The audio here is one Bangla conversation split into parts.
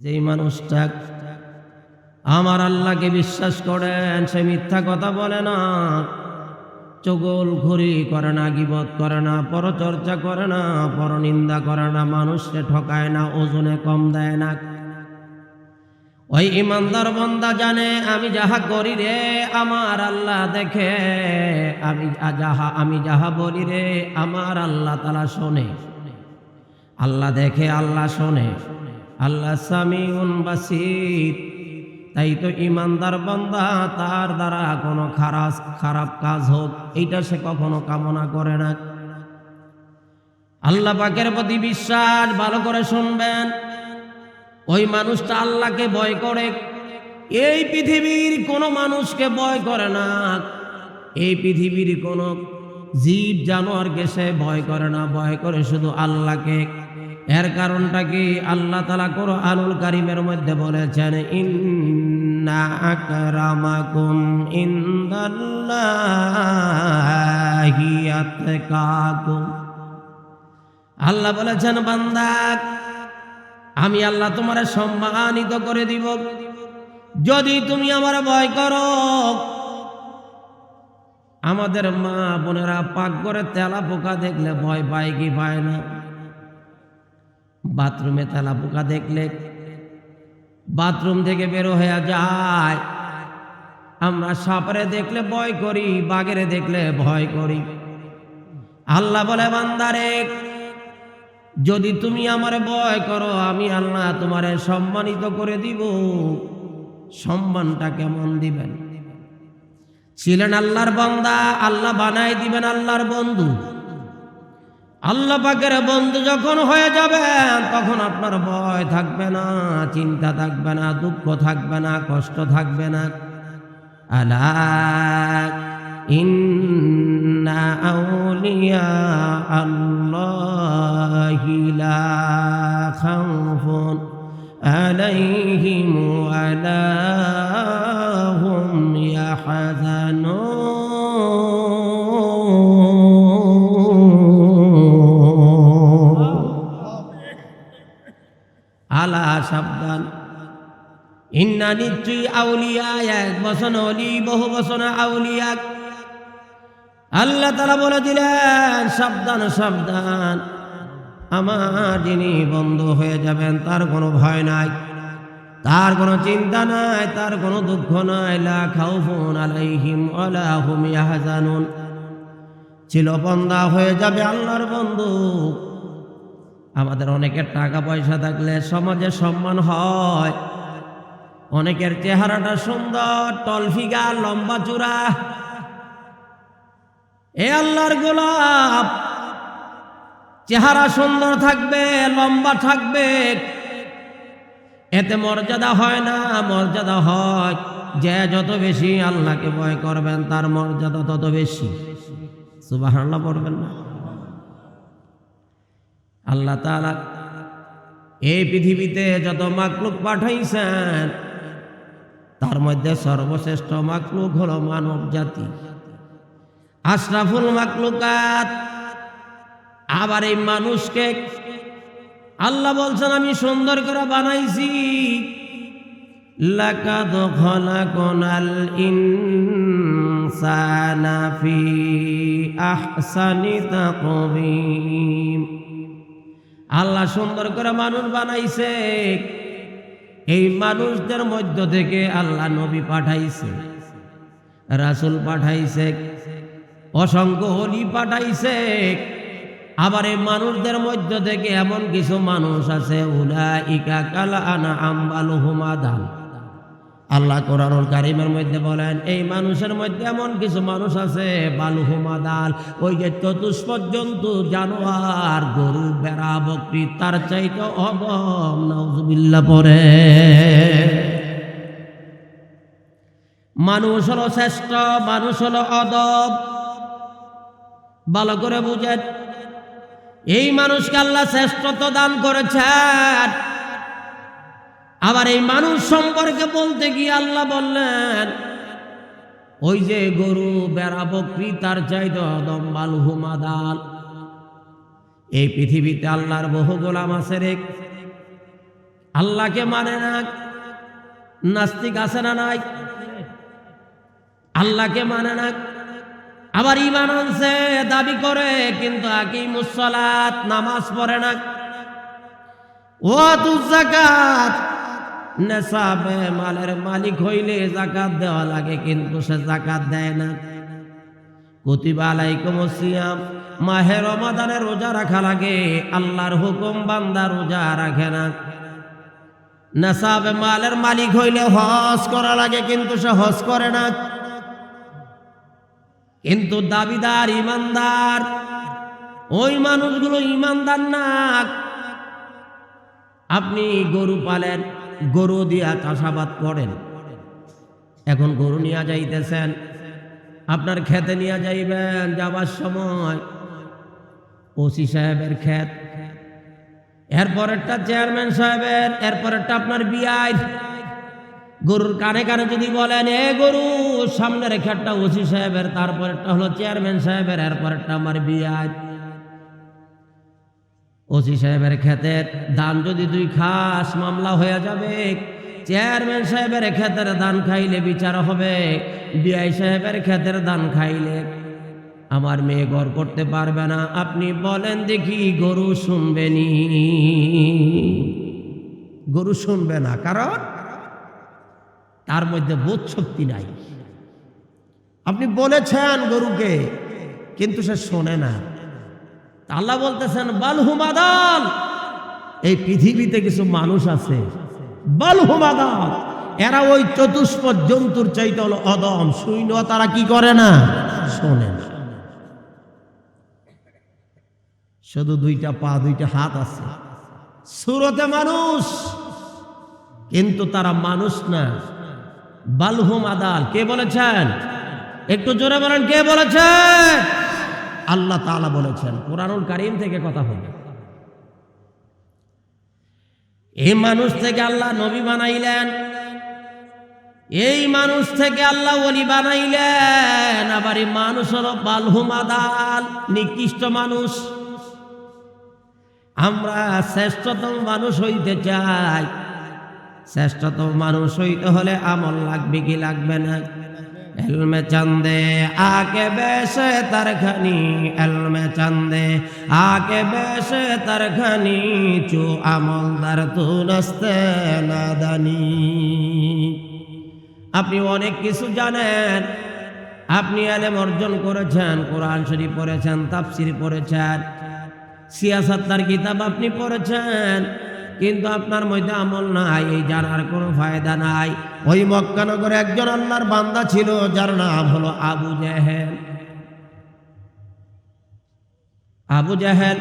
যেই মানুষটা আমার আল্লাহকে বিশ্বাস করেন, সে মিথ্যা কথা বলে না। চগল ঘুরি করে না, গিবত করে না, পরচর্চা করে না, পরনিন্দা করে না, মানুষকে ঠকায় না, ওজনে কম দেয় না। ওই ইমানদার বন্দা জানে, আমি যাহা করি রে, আমার আল্লাহ দেখে। আমি যাহা আমি যাহা বলি রে, আমার আল্লাহ তালা শোনে। আল্লাহ দেখে, আল্লাহ শোনে। আল্লাহ সামিউন বাসির। তাই তো ইমানদার বান্দা, তার দ্বারা কোনো খারাপ খারাপ কাজ হোক, এইটা সে কখনো কামনা করে না। আল্লাহ পাকের প্রতি বিশ্বাস, ভালো করে শুনবেন। ওই মানুষটা আল্লাহকে ভয় করে। এই পৃথিবীর কোনো মানুষকে ভয় করে না। এই পৃথিবীর কোনো জীব জানোয়ারকে সে ভয় করে না। ভয় করে শুধু আল্লাহকে। এর কারণটা কি? আল্লাহ তালা করো আনুল কারিমের মধ্যে বলেছেন, ইন্না আল্লাহ বলেছেন, বান্দা, আমি আল্লাহ তোমার সম্মানিত করে দিব। যদি তুমি আমার ভয় করো, আমাদের মা বোনেরা পাক করে তেলা পোকা দেখলে ভয় পায় কি পায় না? বাথরুমে তেলা পোকা দেখলে বাথরুম থেকে বেরো হয়ে যায়। আমরা সাপরে দেখলে ভয় করি, বাঘেরে দেখলে ভয় করি। আল্লাহ বলে, বান্দারে, যদি তুমি আমার ভয় করো, আমি আল্লাহ তোমারে সম্মানিত করে দিব। সম্মানটা কেমন দিবেন? ছিলেন আল্লাহর বান্দা, আল্লাহ বানাই দিবেন আল্লাহর বন্ধু। আল্লাহ পাকের বন্ধু যখন হয়ে যাবেন তখন আপনার ভয় থাকবে না, চিন্তা থাকবে না, দুঃখ থাকবে না, কষ্ট থাকবে না। আলা ইন্না আউলিয়া আল্লাহি লা খাউফুন আলাইহিম ওয়ালা হুম ইয়াহজানুন। সাবধান। ইন্না নিশ্চয়ই আউলিয়া এক বসন অলি, বহু বসন আউলিয়া। আল্লাহ তালা বলে দিলেন, সাবধান সাবধান। আমার যিনি বন্ধ হয়ে যাবেন, তার কোনো ভয় নাই। তার কোনো চিন্তা নাই, তার কোনো দুঃখ নাই। লা খাউফুন আলাইহিম ওয়ালা হুম ইয়াহজানুন। ছিল বন্দা হয়ে যাবে আল্লাহর বন্ধু। আমাদের অনেকের টাকা পয়সা থাকলে সমাজে সম্মান হয়। অনেকের চেহারাটা সুন্দর টলফিগা লম্বা চূড়া। এ আল্লাহর গোলাপ। চেহারা সুন্দর থাকবে, লম্বা থাকবে। এতে মর্যাদা হয় না, মর্যাদা হয় যে যত বেশি আল্লাহকে ভয় করবেন, তার মর্যাদা তত বেশি। সুবাহ পড়বেন না। আল্লাহ তালা এই পৃথিবীতে যত মাকলুক পাঠাইছেন, তার মধ্যে সর্বশ্রেষ্ঠ মাকলুক হলো মানব জাতি। আশরাফুল মাকলুকাত আবার এই মানুষকে আল্লাহ বলছেন, আমি সুন্দর করে বানাইছি। লাকাদ খলাকনাল ইনসানা ফি আহসানি তাকবীম আল্লাহ সুন্দর করে মানুষ বানাইছে। এই মানুষদের মধ্য থেকে আল্লাহ নবী পাঠাইছে, রাসুল পাঠাইছে, অসংখ্য হলি পাঠাইছে। আবার এই মানুষদের মধ্য থেকে এমন কিছু মানুষ আছে উলা ইকা কালা আনা আম্বাল হুমাদান আল্লাহ কোরআনুল কারিমের মধ্যে বলেন, এই মানুষের মধ্যে এমন কিছু মানুষ আছে বালু হুমাদাল ওই যে চতুষ্পর্যন্ত জানোয়ার, গরু বেড়া বকরি, তার চাইতে অবম নজবিল্লা পরে। মানুষ হলো শ্রেষ্ঠ, মানুষ হলো অদব। ভালো করে বুঝেন, এই মানুষকে আল্লাহ শ্রেষ্ঠত্ব দান করেছেন। আবার এই মানুষ সম্পর্কে বলতে গিয়ে আল্লাহ বললেন, ওই যে গরু বেড়া বকরি তার চাইতে দম্বাল হুমাদাল এই পৃথিবীতে আল্লাহর বহু গোলাম আছে রে। আল্লাহকে মানে না নাস্তিক আছে না নাই? আল্লাহকে মানে না। আবার ইমান আনছে, দাবি করে, কিন্তু আকি মুসলাত নামাজ পড়ে না। ও তু জাকাত নেশাবে মালের মালিক হইলে জাকাত দেওয়া লাগে, কিন্তু সে জাকাত দেয় না। কুতিবা সিয়াম। মাহে রমাদানে রোজা রাখা লাগে, আল্লাহর হুকুম বান্দা রোজা রাখে না। নেশাবে মালের মালিক হইলে হজ করা লাগে, কিন্তু সে হজ করে না। কিন্তু দাবিদার, ইমানদার, ওই মানুষগুলো ইমানদার না। আপনি গরু পালেন গরু দিয়া চাষাবাদ করেন। এখন গরু নিয়ে যাইতেছেন, আপনার খেতে নিয়ে যাইবেন যাবার সময়। ওসি সাহেবের ক্ষেত এরপরেরটা চেয়ারম্যান সাহেবের, এরপরেরটা আপনার বিআই। গরুর কানে কানে যদি বলেন, এ গরু, সামনের খেটটা ওসি সাহেবের, তারপরেরটা হলো চেয়ারম্যান সাহেবের, এরপরেরটা আমার বিআই। ওসি সাহেবের ক্ষেতের দান যদি দুই খাস মামলা হয়ে যাবে, চেয়ারম্যান সাহেবের ক্ষেতের দান খাইলে বিচার হবে, বিআই সাহেবের ক্ষেতের দান খাইলে। আমার মেয়ে ঘর করতে পারবে না, আপনি বলেন দেখি গরু শুনবেনি গরু শুনবে না, কারণ তার মধ্যে বোধ শক্তি নাই। আপনি বলেছেন গরুকে, কিন্তু সে শোনে না। আল্লাহ বলতেছেন বালহুমাদাল এই পৃথিবীতে কিছু মানুষ আছে। বালহুমাদাল এরা ওই চতুষ্প জন্তুর চাইতে হলো অদম। শুইন, তারা কি করে না? শোনে না। শুধু দুইটা পা, দুইটা হাত আছে। সুরতে মানুষ, কিন্তু তারা মানুষ না। বালহুম আদাল কে বলেছেন? একটু জোরে বলেন, কে বলেছেন? আল্লাহ তাআলা বলেছেন, কোরআনুল কারিম থেকে কথা হবে এই মানুষ থেকে আল্লাহ নবী বানাইলেন। এই মানুষ থেকে আল্লাহ ওলি বানাইলেন। আবার এই মানুষ হলো বালহুম আদাল নিকৃষ্ট মানুষ। আমরা শ্রেষ্ঠতম মানুষ হইতে চাই। শ্রেষ্ঠতম মানুষ হইতে হলে আমল লাগবে কি লাগবে না? এলমে চান্দে আকে বেশে তার খানি, এলমে চান্দে আকে বেশে তার খানি, চু তু নস্তে নাদানি আপনি অনেক কিছু জানেন, আপনি আলেম অর্জন করেছেন, কোরআন শরীফ পড়েছেন, তাফসির পড়েছেন সিয়াসাত্তার কিতাব আপনি পড়েছেন কিন্তু আপনার মধ্যে আমল নাই, এই জানার কোনো ফায়দা নাই। ওই মক্কানগরে একজন আল্লাহর বান্দা ছিল, যার নাম হলো আবু জাহেল। আবু জাহেল,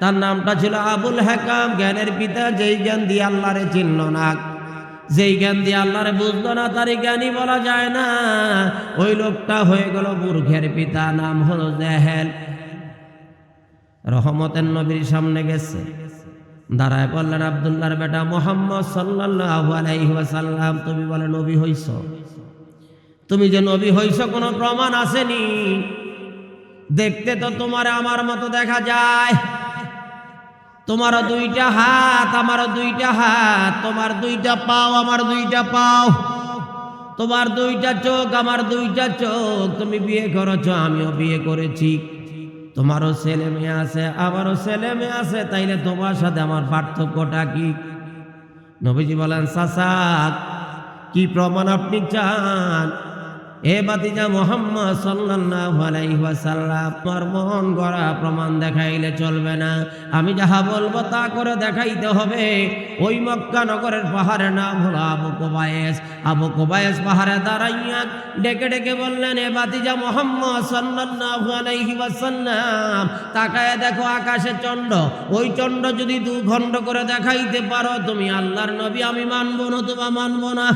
তার নামটা ছিল আবুল হাকাম। জ্ঞানের পিতা যেই জ্ঞান দিয়ে আল্লাহরে চিনল না, যেই জ্ঞান দিয়ে আল্লাহরে বুঝলো না, তারই জ্ঞানী বলা যায় না। ওই লোকটা হয়ে গেল মূর্খের পিতা, নাম হলো জাহেল। রহমতের নবীর সামনে গেছে। দাঁড়ায় বললেন আবদুল্লাহর বেটা মোহাম্মদ সাল্লাল্লাহু আলাইহি ওয়াসাল্লাম, তুমি বলে, নবী হইছ। তুমি যে নবী হইছ, কোনো প্রমাণ আসেনি। দেখতে তো তোমার আমার মতো দেখা যায়। তোমারও দুইটা হাত, আমারও দুইটা হাত। তোমার দুইটা পাও, আমার দুইটা পাও। তোমার দুইটা চোখ, আমার দুইটা চোখ। তুমি বিয়ে করেছ, আমিও বিয়ে করেছি। তোমারও ছেলে মেয়ে আছে, আমারও ছেলে মেয়ে আছে, তাইলে তোমার সাথে আমার পার্থক্যটা কি? নবীজি বলেন, সাসাদ, কি প্রমাণ আপনি চান? এ বাতিজা মোহাম্মদ সাল্লাল্লাহু আলাইহি ওয়াসাল্লাম, তোমার মন গড়া প্রমাণ দেখাইলে চলবে না। আমি যাহা বলব তা করে দেখাইতে হবে। ওই মক্কা নগরের পাহাড়ের নাম হলো আবু কোবায়েস। আবু কোবায়েস পাহাড়ে দাঁড়াইয়া ডেকে ডেকে বললেন, এ বাতিজা মোহাম্মদ সাল্লাল্লাহু আলাইহি ওয়াসাল্লাম, তাকায় দেখো আকাশে চন্ড ওই চন্ড যদি দু খণ্ড করে দেখাইতে পারো, তুমি আল্লাহর নবী, আমি মানবো না তোমা মানবো না।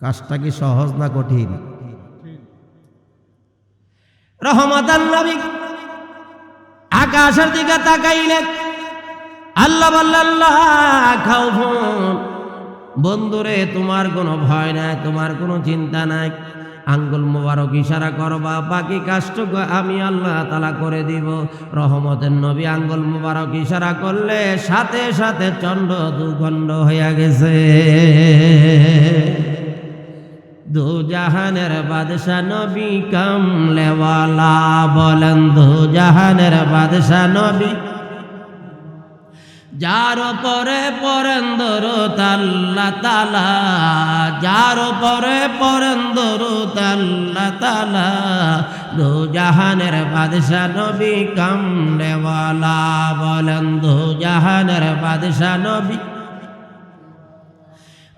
কাজটা কি সহজ না কঠিন? রহমত নবী আকাশের দিকে তাকাইলে আল্লাহ আল্লাহ, খাও বন্ধুরে, তোমার কোনো ভয় নাই, তোমার কোনো চিন্তা নাই। আঙ্গুল মোবারক ইশারা করবা বাকি কাজটুকু আমি আল্লাহ তালা করে দিব। রহমতের নবী আঙ্গুল মোবারক ইশারা করলে সাথে সাথে চন্ড দুখণ্ড হইয়া গেছে। দু জাহানের বাদশা নবী কামলেওয়ালা বলেন, দু জাহানের বাদশা নবী, যার পরে পরেন্দর তাল্লা তালা, যার পরে পরেন্দর তাল্লা তালা, দু জাহানের বাদশা নবী কামলেওয়ালা বলেন, দু জাহানের বাদশা নবী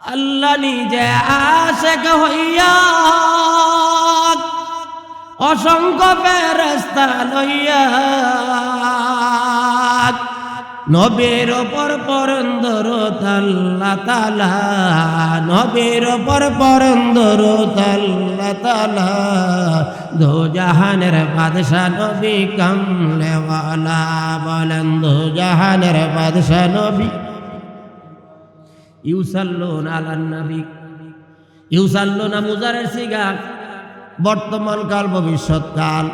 আল্লাহ নিজে আশেক হইয়া অসংখ্য ফেরস্তা লইয়া নবের ওপর পরন্দর তাল্লা তালা, নবের ওপর পরন্দর তাল্লা তালা দো জাহানের বাদশা নবী কামলেওয়ালা বলেন দো জাহানের বাদশা নবী ইউসাল্লুন আলান নবী। ইউসাল্লুনা মুজারের সিগা। বর্তমান কাল, ভবিষ্যৎ কাল।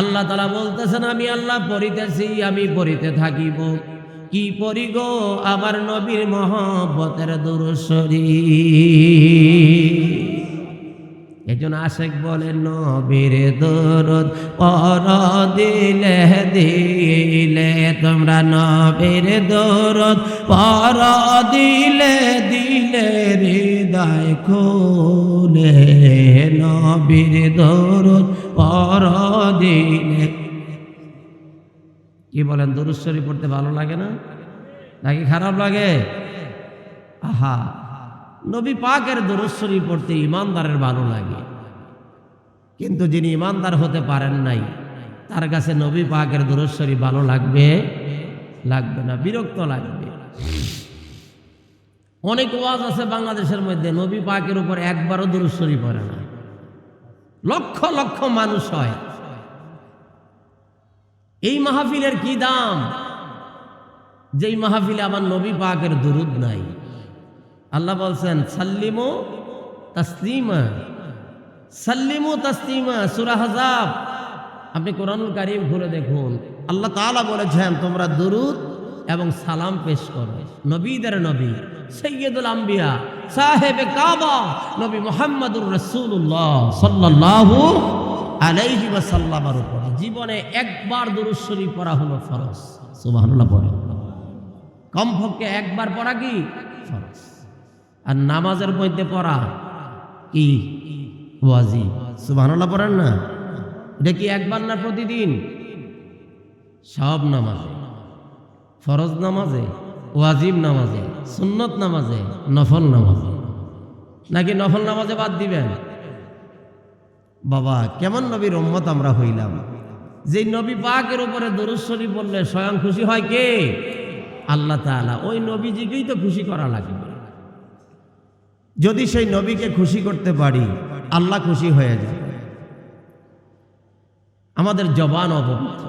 আল্লাহ তালা বলতেছেন, আমি আল্লাহ পড়িতেছি, আমি পড়িতে থাকিব। কি পড়ি গো আমার নবীর মহব্বতের দুরুসরি একজন আশেক বলেন, নবীর দরদ পর দিলে দিলে তোমরা নবীর দরদ পর দিলে দিলে হৃদয় খুলে নবীর দরদ পর দিলে কি বলেন দুরুশ্বরী পড়তে ভালো লাগে না? নাকি খারাপ লাগে? আহা নবী পাকের দুরুশ্বরী পড়তে ইমানদারের ভালো লাগে। কিন্তু যিনি ইমানদার হতে পারেন নাই, তার কাছে নবী পাকের দুরুশ্বরী ভালো লাগবে? লাগবে না, বিরক্ত লাগবে। অনেক ওয়াজ আছে বাংলাদেশের মধ্যে, নবী পাকের উপর একবারও দুরুশ্বরী পড়ে না। লক্ষ লক্ষ মানুষ হয়। এই মাহফিলের কি দাম? যেই মাহফিলে আমার নবী পাকের দুরুদ নাই। আল্লাহ বলছেন, সাল্লিমো তাসলিমা। সাল্লিমু তাসলিমা, সুরা হাজাব। আপনি কোরআনুল কারিম খুলে দেখুন। আল্লাহ তাআলা বলেছেন, তোমরা দুরুদ এবং সালাম পেশ করো। নবীদের নবী সৈয়দুল আম্বিয়া, সাহেবে কাবা, নবী মোহাম্মদুর রসুল্লাহ সাল্লাল্লাহু আলাইহি ওয়াসাল্লামের উপর। জীবনে একবার দুরূদ শরীফ পড়া হলো ফরজ। সুবহানাল্লাহ পড়ে। কমপক্ষে একবার পড়া কি? ফরজ। আর নামাজের মধ্যে পড়া কি? ওয়াজি সুবহানাল্লাহ পড়েন না? এটা কি একবার না প্রতিদিন? সব নামাজে। ফরজ নামাজে, ওয়াজিব নামাজে, সুন্নত নামাজে, নফল নামাজে। নাকি নফল নামাজে বাদ দিবেন? বাবা, কেমন নবীর উম্মত আমরা হইলাম। যে নবী পাকের উপরে দরুদ শরীফ বললে স্বয়ং খুশি হয় কে? আল্লাহ তাআলা। ওই নবীজিকেই তো খুশি করা লাগবে। যদি সেই নবীকে খুশি করতে পারি, আল্লাহ খুশি হয়ে যাবে আমাদের জবান অপবিত্র।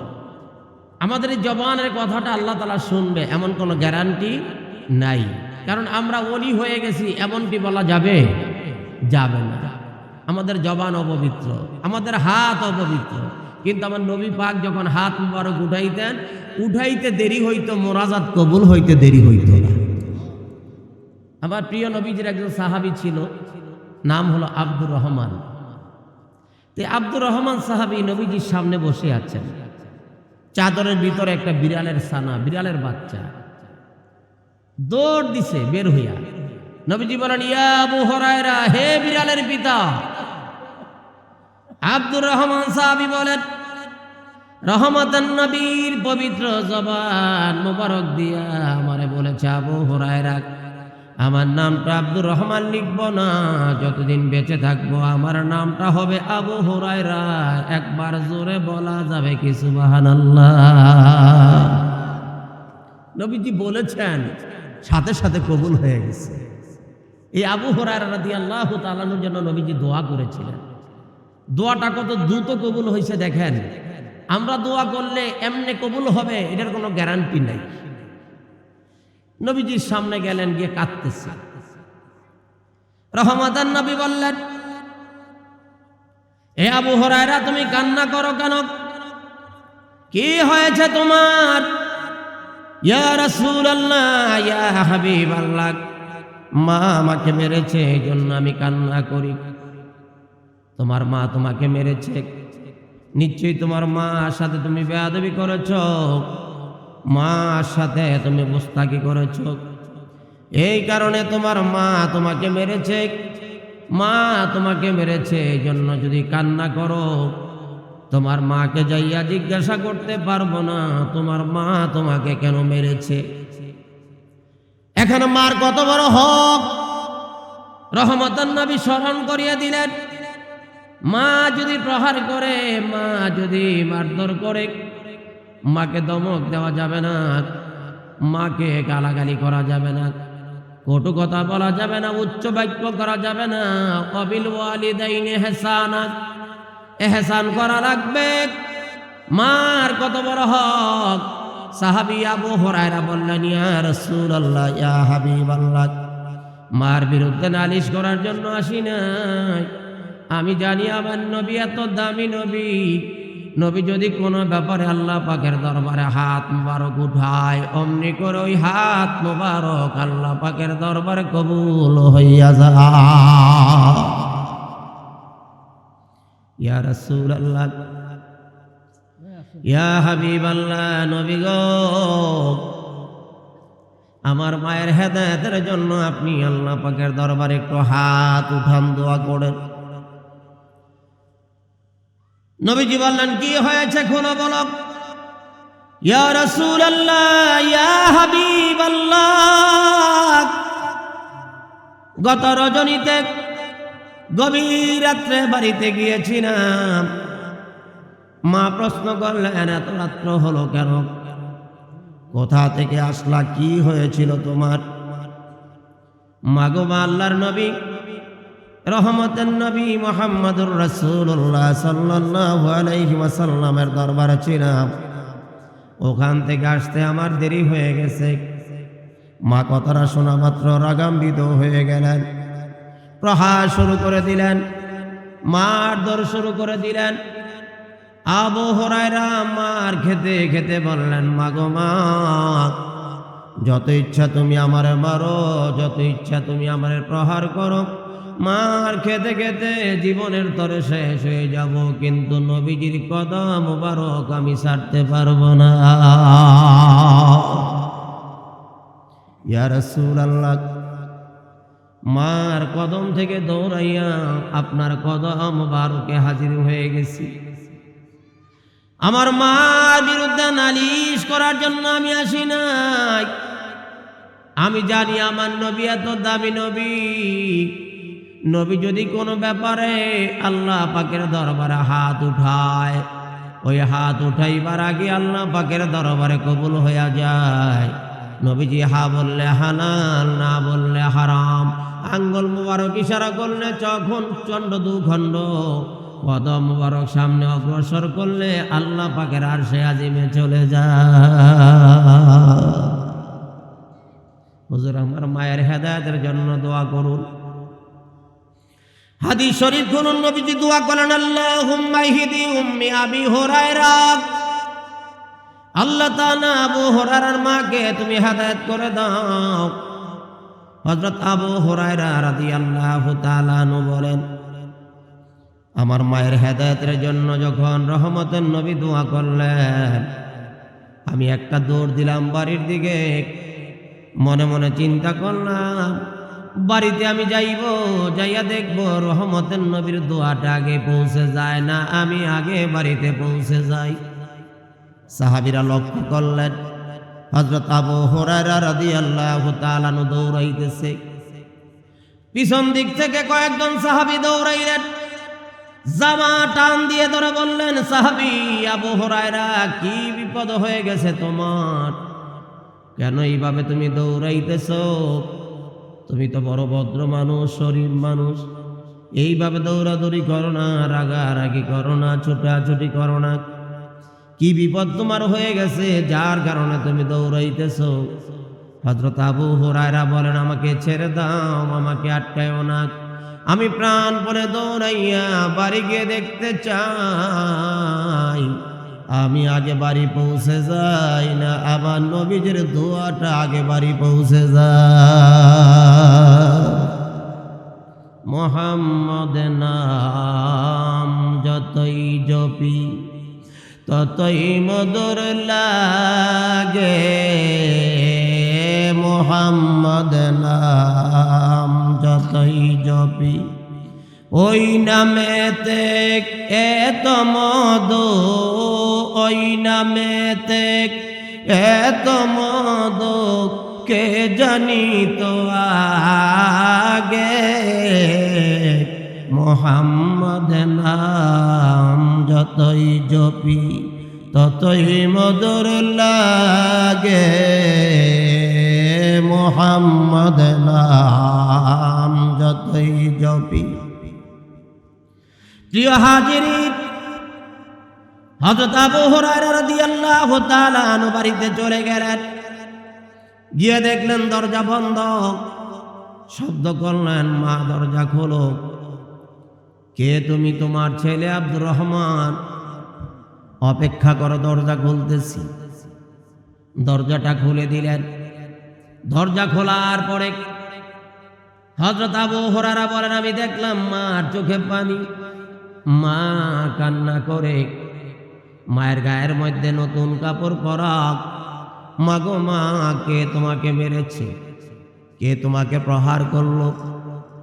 আমাদের এই জবানের কথাটা আল্লাহ তালা শুনবে, এমন কোনো গ্যারান্টি নাই। কারণ আমরা অলি হয়ে গেছি, এমনটি বলা যাবে? যাবে না। আমাদের জবান অপবিত্র, আমাদের হাত অপবিত্র। কিন্তু আমার নবী পাক যখন হাত মুবারক উঠাইতেন, উঠাইতে দেরি হইতো মোরাজাত কবুল হইতে দেরি হইতো না। আমার প্রিয় নবীজির একজন সাহাবী ছিল, নাম হলো আব্দুর রহমান। তো আব্দুর রহমান সাহাবী নবীজির সামনে বসে আছেন। চাদরের ভিতরে একটা বিড়ালের সানা বিড়ালের বাচ্চা। দৌড় দিছে, বের হইয়া। নবীজি বলেন, ইয়া আবু হরায়রা, হে বিড়ালের পিতা। আব্দুর রহমান সাহাবী বলেন রহমতান নবীর পবিত্র জবান মোবারক দিয়া আমারে বলেছে, আবু হরায়রা আমার নামটা আব্দুর রহমান লিখব না, যতদিন বেঁচে থাকব আমার নামটা হবে আবু হুরায়রা। একবার জোরে বলা যাবে কি সুবাহান নবীজি বলেছেন, সাথে সাথে কবুল হয়ে গেছে। এই আবু হরায়রা রাদি আল্লাহ তালানোর জন্য নবীজি দোয়া করেছিলেন। দোয়াটা কত দ্রুত কবুল হয়েছে দেখেন। আমরা দোয়া করলে এমনি কবুল হবে, এটার কোনো গ্যারান্টি নাই। নবীজির সামনে গেলেন, গিয়ে কাঁদতেছে। রহমাদান নবী বললেন, এ আবু হরায়রা, তুমি কান্না করো কেন? কি হয়েছে তোমার? ইয়া রাসূলুল্লাহ, ইয়া হাবিব আল্লাহ মা আমাকে মেরেছে এই জন্য আমি কান্না করি। তোমার মা তোমাকে মেরেছে। নিশ্চয়ই তোমার মার সাথে তুমি বেয়াদবি করেছ। মার সাথে তুমি মুস্তাকি করেছ। এই কারণে তোমার মা তোমাকে মেরেছে। মা তোমাকে মেরেছে, এই জন্য যদি কান্না করো, তোমার মাকে যাইয়া জিজ্ঞাসা করতে পারব না, তোমার মা তোমাকে কেন মেরেছে? এখানে মার কত বড় হক। রহমতান নবী স্মরণ করিয়া দিলেন, মা যদি প্রহার করে, মা যদি মারধর করে মাকে দমক দেওয়া যাবে না, মাকে গালাগালি করা যাবে না, কটু কথা বলা যাবে না, উচ্চ বাক্য করা যাবে না। অবিল ওয়ালিদাইনে হেসানা এহসান করা লাগবে। মার কত বড় হক। সাহাবি আবু হরায়রা বললেন, ইয়া রাসূলুল্লাহ, ইয়া হাবিবাল্লাহ, মার বিরুদ্ধে নালিশ করার জন্য আসি নাই। আমি জানি আমার নবী এত দামি নবী নবী যদি কোনো ব্যাপারে আল্লাহ পাকের দরবারে হাত মুবারক উঠায়, অমনি করে ওই হাত মুবারক আল্লাহ পাকের দরবারে কবুল হইয়া ইয়া আল্লাহ ইয়া হাবিব আল্লাহ নবী গো, আমার মায়ের হেদায়েতের জন্য আপনি আল্লাহ পাকের দরবারে একটু হাত উঠান, দোয়া করেন। নবীজি বললেন, কি হয়েছে খুলো বলো ইয়া রাসূল ইয়া আল্লাহ গত রজনীতে গভীর রাত্রে বাড়িতে গিয়েছিলাম। মা প্রশ্ন করলেন, এত রাত্র হলো কেন? কোথা থেকে আসলা? কি হয়েছিল তোমার? মাগো মা আল্লাহর নবী রহমতের নবী মোহাম্মদুর রসুল্লাহ সাল্লাল্লাহু আলাইহি ওয়াসাল্লামের দরবারে ছিলাম। ওখান থেকে আসতে আমার দেরি হয়ে গেছে। মা কথাটা শোনা মাত্র রাগাম্বিত হয়ে গেলেন। প্রহার শুরু করে দিলেন। মার দর শুরু করে দিলেন। আবু হরাইরা মার খেতে খেতে বললেন মাগো মা, যত ইচ্ছা তুমি আমারে মারো, যত ইচ্ছা তুমি আমারে প্রহার করো। মার খেতে খেতে জীবনের তরে শেষ হয়ে যাব, কিন্তু নবীজির কদম মুবারক আমি ছাড়তে পারব না। ইয়া রাসূলুল্লাহ, মার কদম থেকে দৌড়াইয়া আপনার কদম মুবারকে হাজির হয়ে গেছি। আমার মার বিরুদ্ধে নালিশ করার জন্য আমি আসি নাই। আমি জানি আমার নবী এত দামি নবী। নবী যদি কোনো ব্যাপারে আল্লাহ পাকের দরবারে হাত উঠায়, ওই হাত উঠাইবার আগে আল্লাহ পাকের দরবারে কবুল হইয়া যায়। নবীজি হা বললে হানাল না বললে হারাম। আঙ্গল মুবারক ইশারা করলে চখন চন্ড দু খণ্ড কদম মুবারক সামনে অগ্রসর করলে আল্লাহ পাকের আর সে আজিমে চলে যায়। হুজুর, আমার মায়ের হেদায়তের জন্য দোয়া করুন। হাদিস শরীফ করুন নবীজি, দোয়া করেন আল্লাহুম্মা ইহদি উম্মি আবি হুরায়রা। আল্লাহ তাআলা আবু হুরায়রার মাকে তুমি হেদায়েত করে দাও। হযরত আবু হুরায়রা রাদিয়াল্লাহু তাআলা আনহু বলেন, আমার মায়ের হেদায়েতের জন্য যখন রহমতের নবী দোয়া করলেন, আমি একটা দৌড় দিলাম বাড়ির দিকে। মনে মনে চিন্তা করলাম বাড়িতে আমি যাইব, যাইয়া দেখব রহমতের নবীর দোয়াটা আগে পৌঁছে যায় না, আমি আগে বাড়িতে পৌঁছে যাই। সাহাবিরা লক্ষ্য করলেন হজরত আবু হরারা রাদি আল্লাহ তালানু দৌড়াইতেছে। পিছন দিক থেকে কয়েকজন সাহাবি দৌড়াইলেন। জামা টান দিয়ে ধরে বললেন, সাহাবি, আবু হরায়রা, কি বিপদ হয়ে গেছে তোমার? কেন এইভাবে তুমি দৌড়াইতেছ? তুমি তো বড় ভদ্র মানুষ, শরীর মানুষ। এইভাবে দৌড়াদৌড়ি করো না, রাগারাগি করো না, ছোটাছুটি করো না। কি বিপদ তোমার হয়ে গেছে, যার কারণে তুমি দৌড়াইতেছ? হজরত আবু হরায়রা বলেন, আমাকে ছেড়ে দাও, আমাকে আটকায়ও না। আমি প্রাণ পরে দৌড়াইয়া বাড়ি গিয়ে দেখতে চাই। আমি আগে বাড়ি পৌঁছে যাই না আমার নবীজের দোয়াটা আগে বাড়ি পৌঁছে যায় মোহাম্মদ নাম যতই জপি, ততই মধুর লাগে। মোহাম্মদ নাম যতই জপি, ওই নামেতে এত মধু ওই নামেতে এত মধু কে জানি তো আগে? মোহাম্মদ নাম যতই জপি, ততই মধুর লাগে। মোহাম্মদ নাম যতই জপি। প্রিয় হাজিরি হযরত আবু হুরায়রা রাদিয়াল্লাহু তাআলা বাড়িতে চলে গেলেন। গিয়ে দেখলেন দরজা বন্ধ। শব্দ করলেন, মা, দরজা খোলো। কে তুমি? তোমার ছেলে আব্দুর রহমান। অপেক্ষা করো, দরজা খুলতেছি। দরজাটা খুলে দিলেন। দরজা খোলার পরে হজরত আবু হরারা বলেন, আমি দেখলাম মার চোখে পানি। মা কান্না করে মায়ের গায়ের মধ্যে নতুন কাপড় পরা। মাগো মা, কে তোমাকে মেরেছে? কে তোমাকে প্রহার করল?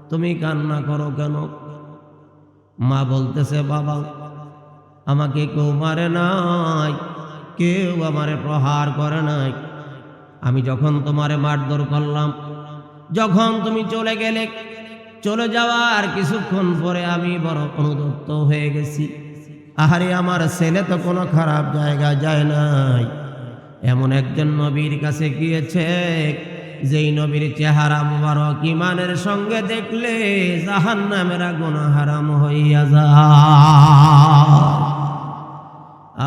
তুমি কান্না করো কেন? মা বলতেছে, বাবা, আমাকে কেউ মারে নাই, কেউ আমারে প্রহার করে নাই। আমি যখন তোমারে মারধর করলাম, যখন তুমি চলে গেলে, চলে যাওয়ার কিছুক্ষণ পরে আমি বড় অনুদত্ত হয়ে গেছি। আহারে আমার ছেলে তো কোনো খারাপ জায়গা যায় নাই। এমন একজন নবীর কাছে গিয়েছে, যেই নবীর চেহারা মুবারক ইমানের সঙ্গে দেখলে জাহান নামের আগুন হারাম হইয়া যা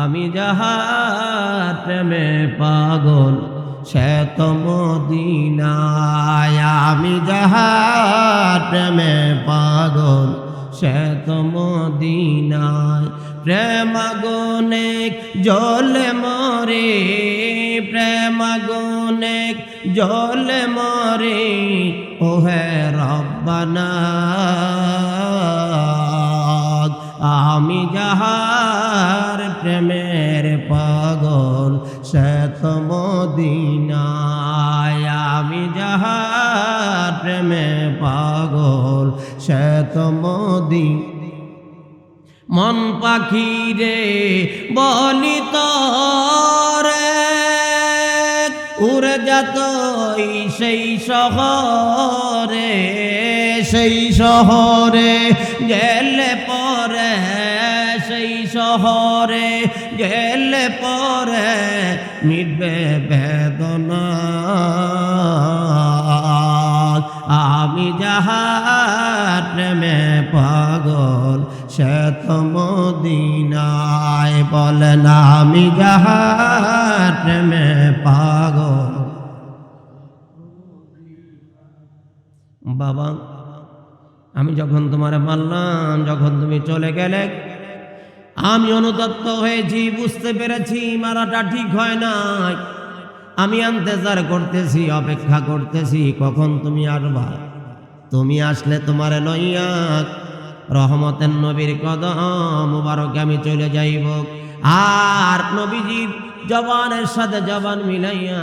আমি যাহার প্রেমে পাগল, সে তো মদিনায়। আমি যাহার প্রেমে পাগল, সে তো মদিনায়। প্রেমাগুনে জলে মরে প্রেমাগুনে জলে মরে, ওহে রব্বানা আমি যাহার প্রেমের পাগল, সে তো মদিনায়। আমি যাহার প্রেমে পাগল, সে তো মদিন মন পাখি রে বলি তো রে উড়ে যতই সেই শহরে সেই শহরে গেলে পরে, সেই শহরে গেলে পরে মিটবে বেদনা। আমি যাহার প্রেমে মদিনায় বলেন আমি যাহার প্রেমে পাগল। বাবা, আমি যখন তোমার মানলাম যখন তুমি চলে গেলে, আমি অনুতপ্ত হয়েছি, বুঝতে পেরেছি মারাটা ঠিক হয় নাই। আমি আন্তেজার করতেছি, অপেক্ষা করতেছি, কখন তুমি আসবা? তুমি আসলে তোমার লইয়া রহমতের নবীর কদম মুবারকে আমি চলে যাইব। আর নবীজি জবানের সাথে জবান মিলাইয়া